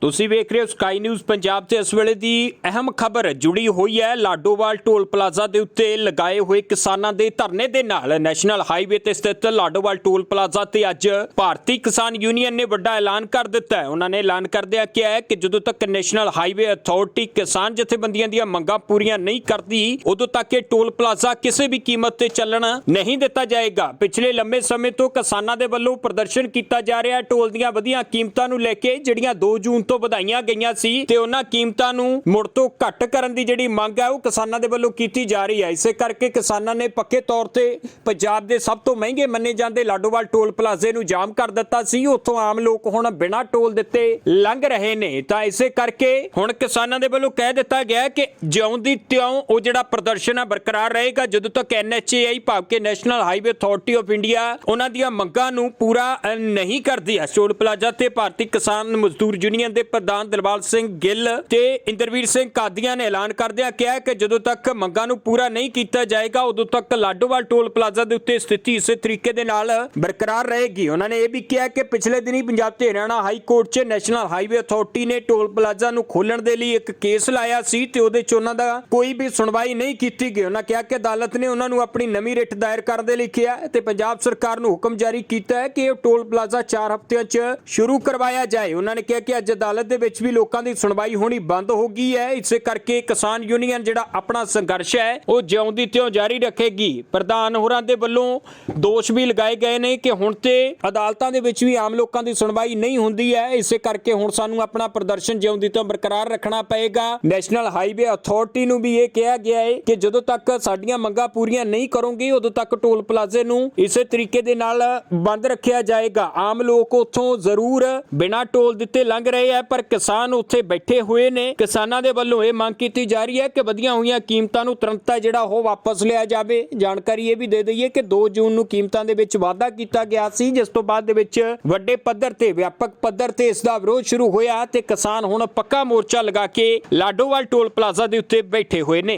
ਤੁਸੀਂ ਵੇਖ ਰਹੇ ਹੋ ਸਕਾਈ ਨਿਊਜ਼ ਪੰਜਾਬ ਤੇ ਇਸ ਵੇਲੇ ਦੀ ਅਹਿਮ ਖਬਰ ਜੁੜੀ ਹੋਈ ਹੈ। ਲਾਡੋਵਾਲ ਟੋਲ ਪਲਾਜ਼ਾ ਦੇ ਉੱਤੇ ਲਗਾਏ ਹੋਏ ਕਿਸਾਨਾਂ ਦੇ ਧਰਨੇ ਦੇ ਨਾਲ ਨੈਸ਼ਨਲ ਹਾਈਵੇ ਤੇ ਸਥਿਤ ਲਾਡੋਵਾਲ ਟੋਲ ਪਲਾਜ਼ਾ ਤੇ ਅੱਜ ਭਾਰਤੀ ਕਿਸਾਨ ਯੂਨੀਅਨ ਨੇ ਵੱਡਾ ਐਲਾਨ ਕਰ ਦਿੱਤਾ ਹੈ। ਉਹਨਾਂ ਨੇ ਐਲਾਨ ਕਰਦਿਆਂ ਕਿਹਾ ਹੈ ਕਿ ਜਦੋਂ ਤੱਕ ਨੈਸ਼ਨਲ ਹਾਈਵੇ ਅਥਾਰਟੀ ਕਿਸਾਨ ਜਥੇਬੰਦੀਆਂ ਦੀਆਂ ਮੰਗਾਂ ਪੂਰੀਆਂ ਨਹੀਂ ਕਰਦੀ, ਉਦੋਂ ਤੱਕ ਇਹ ਟੋਲ ਪਲਾਜ਼ਾ ਕਿਸੇ ਵੀ ਕੀਮਤ ਤੇ ਚੱਲਣ ਨਹੀਂ ਦਿੱਤਾ ਜਾਏਗਾ। ਪਿਛਲੇ ਲੰਬੇ ਸਮੇਂ ਤੋਂ ਕਿਸਾਨਾਂ ਦੇ ਵੱਲੋਂ ਪ੍ਰਦਰਸ਼ਨ ਕੀਤਾ ਜਾ ਰਿਹਾ ਹੈ। ਟੋਲ ਦੀਆਂ ਵਧੀਆਂ ਕੀਮਤਾਂ ਨੂੰ ਲੈ ਕੇ ਜਿਹੜੀਆਂ 2 ਜੂਨ ਤੋਂ ਵਧਾਈਆਂ ਗਈਆਂ ਸੀ ਤੇ ਉਹਨਾਂ ਕੀਮਤਾਂ ਨੂੰ ਮੁੜ ਤੋਂ ਘੱਟ ਕਰਨ ਦੀ ਜਿਹੜੀ ਮੰਗ ਹੈ ਉਹ ਕਿਸਾਨਾਂ ਦੇ ਵੱਲੋਂ ਕੀਤੀ ਜਾ ਰਹੀ ਹੈ ਇਸੇ ਕਰਕੇ ਕਿਸਾਨਾਂ ਨੇ ਪੱਕੇ ਤੌਰ ਤੇ ਪੰਜਾਬ ਦੇ ਸਭ ਤੋਂ ਮਹਿੰਗੇ ਮੰਨੇ ਜਾਂਦੇ ਲਾਡੋਵਾਲ ਟੋਲ ਪਲਾਜ਼ੇ ਨੂੰ ਜਾਮ ਕਰ ਦਿੱਤਾ ਸੀ। ਉੱਥੋਂ ਆਮ ਲੋਕ ਹੁਣ ਬਿਨਾਂ ਟੋਲ ਦਿੱਤੇ ਲੰਘ ਰਹੇ ਨੇ। ਤਾਂ ਇਸੇ ਕਰਕੇ ਹੁਣ ਕਿਸਾਨਾਂ ਦੇ ਵੱਲੋਂ ਕਹਿ ਦਿੱਤਾ ਗਿਆ ਕਿ ਜਿਉਂ ਦੀ ਤਿਉਂ ਉਹ ਜਿਹੜਾ ਪ੍ਰਦਰਸ਼ਨ ਹੈ ਬਰਕਰਾਰ ਰਹੇਗਾ। ਜਦੋਂ ਤੱਕ ਐਨਐਚਏਆਈ ਭਾਵ ਕਿ national highway authority of India ਉਹਨਾਂ ਦੀਆਂ ਮੰਗਾਂ ਨੂੰ ਪੂਰਾ ਨਹੀਂ ਕਰਦੀ ਹੈ ਟੋਲ ਪਲਾਜ਼ਾ ਤੇ ਭਾਰਤੀ ਕਿਸਾਨ ਮਜ਼ਦੂਰ ਯੂਨੀਅਨ ਦੇ ਪ੍ਰਧਾਨ ਦਿਲਬਾਲ ਸਿੰਘ ਗਿੱਲ ਤੇ ਇੰਦਰਵੀਰ ਸਿੰਘ ਕਾਦੀਆਂ ਨੇ ਐਲਾਨ ਕਰਦਿਆਂ ਕਿਹਾ ਕਿ ਜਦੋਂ ਤੱਕ ਮੰਗਾਂ ਨੂੰ ਪੂਰਾ ਨਹੀਂ ਕੀਤਾ ਜਾਏਗਾ, ਉਦੋਂ ਤੱਕ ਲਾਡੋਵਾਲ ਟੋਲ ਪਲਾਜ਼ਾ ਦੇ ਉੱਤੇ ਸਥਿਤੀ ਇਸੇ ਤਰੀਕੇ ਦੇ ਨਾਲ ਬਰਕਰਾਰ ਰਹੇਗੀ। ਉਹਨਾਂ ਨੇ ਇਹ ਵੀ ਕਿਹਾ ਕਿ ਪਿਛਲੇ ਦਿਨੀ ਪੰਜਾਬ ਤੇ ਹਰਿਆਣਾ ਹਾਈ ਕੋਰਟ 'ਚ ਨੈਸ਼ਨਲ ਹਾਈਵੇ ਅਥਾਰਟੀ ਨੇ ਟੋਲ ਪਲਾਜ਼ਾ ਨੂੰ ਖੋਲਣ ਦੇ ਲਈ ਇੱਕ ਕੇਸ ਲਾਇਆ ਸੀ ਤੇ ਉਹਦੇ 'ਚ ਉਹਨਾਂ ਦਾ ਕੋਈ ਵੀ ਸੁਣਵਾਈ ਨਹੀਂ ਕੀਤੀ ਗਈ। ਉਹਨਾਂ ਕਿਹਾ ਕਿ ਅਦਾਲਤ ਨੇ ਉਹਨਾਂ ਨੂੰ ਆਪਣੀ ਨਵੀਂ ਰਿਟ ਦਾਇਰ ਕਰਨ ਦੇ ਲਈ ਕਿਹਾ ਤੇ ਪੰਜਾਬ ਸਰਕਾਰ ਨੂੰ ਹੁਕਮ ਜਾਰੀ ਕੀਤਾ ਹੈ ਕਿ ਇਹ ਟੋਲ ਪਲਾਜ਼ਾ 4 ਹਫ਼ਤਿਆਂ 'ਚ ਸ਼ੁਰੂ ਕਰਵਾਇਆ ਜਾਏ। ਉਹਨਾਂ ਨੇ ਕਿਹਾ ਕਿ ਅੱਜ ਅਦਾਲਤ ਦੇ ਵਿੱਚ ਵੀ ਲੋਕਾਂ ਦੀ ਸੁਣਵਾਈ ਹੋਣੀ ਬੰਦ ਹੋ ਗਈ ਹੈ। ਇਸੇ ਕਰਕੇ ਕਿਸਾਨ ਯੂਨੀਅਨ ਜਿਹੜਾ ਆਪਣਾ ਸੰਘਰਸ਼ ਹੈ, ਉਹ ਜਿਉਂਦੀ ਤਿਉਂ ਜਾਰੀ ਰੱਖੇਗੀ। ਪ੍ਰਧਾਨ ਹੋਰਾਂ ਦੇ ਵੱਲੋਂ ਦੋਸ਼ ਵੀ ਲਗਾਏ ਗਏ ਨੇ ਕਿ ਹੁਣ ਤੇ ਅਦਾਲਤਾਂ ਦੇ ਵਿੱਚ ਵੀ ਆਮ ਲੋਕਾਂ ਦੀ ਸੁਣਵਾਈ ਨਹੀਂ ਹੁੰਦੀ ਹੈ। ਇਸੇ ਕਰਕੇ ਹੁਣ ਸਾਨੂੰ ਆਪਣਾ ਪ੍ਰਦਰਸ਼ਨ ਜਿਉਂਦੀ ਤਿਉਂ ਬਰਕਰਾਰ ਰੱਖਣਾ ਪਏਗਾ। ਨੈਸ਼ਨਲ ਹਾਈਵੇ ਅਥਾਰਟੀ ਨੂੰ ਵੀ ਇਹ ਕਿਹਾ ਗਿਆ ਹੈ ਕਿ ਜਦੋਂ ਤੱਕ ਸਾਡੀਆਂ ਮੰਗਾਂ ਪੂਰੀਆਂ ਨਹੀਂ ਕਰੋਗੇ, ਉਦੋਂ ਤੱਕ ਟੋਲ ਪਲਾਜ਼ੇ ਨੂੰ ਇਸੇ ਤਰੀਕੇ ਦੇ ਨਾਲ ਬੰਦ ਰੱਖਿਆ ਜਾਏਗਾ। ਆਮ ਲੋਕ ਉੱਥੋਂ ਜ਼ਰੂਰ ਬਿਨਾਂ ਟੋਲ ਦਿੱਤੇ ਲੰਘ ਰਹੇ ਆ ਪਰ ਕਿਸਾਨ ਉੱਥੇ ਬੈਠੇ ਹੋਏ ਨੇ। ਕਿਸਾਨਾਂ ਦੇ ਵੱਲੋਂ ਇਹ ਮੰਗ ਕੀਤੀ ਜਾ ਰਹੀ ਹੈ ਕਿ ਵਧੀਆਂ ਹੋਈਆਂ ਕੀਮਤਾਂ ਨੂੰ ਤੁਰੰਤ ਜਿਹੜਾ ਉਹ ਵਾਪਸ ਲਿਆ ਜਾਵੇ। ਜਾਣਕਾਰੀ ਇਹ ਵੀ ਦੇ ਦਈਏ ਕਿ 2 ਜੂਨ ਨੂੰ ਕੀਮਤਾਂ ਦੇ ਵਿੱਚ ਵਾਧਾ ਕੀਤਾ ਗਿਆ ਸੀ, ਜਿਸ ਤੋਂ ਬਾਅਦ ਦੇ ਵਿੱਚ ਵੱਡੇ ਪੱਧਰ ਤੇ, ਵਿਆਪਕ ਪੱਧਰ ਤੇ ਇਸ ਦਾ ਵਿਰੋਧ ਸ਼ੁਰੂ ਹੋਇਆ ਤੇ ਕਿਸਾਨ ਹੁਣ ਪੱਕਾ ਮੋਰਚਾ ਲਗਾ ਕੇ ਲਾਡੋਵਾਲ ਟੋਲ ਪਲਾਜ਼ਾ ਦੇ ਉੱਤੇ ਬੈਠੇ ਹੋਏ ਨੇ।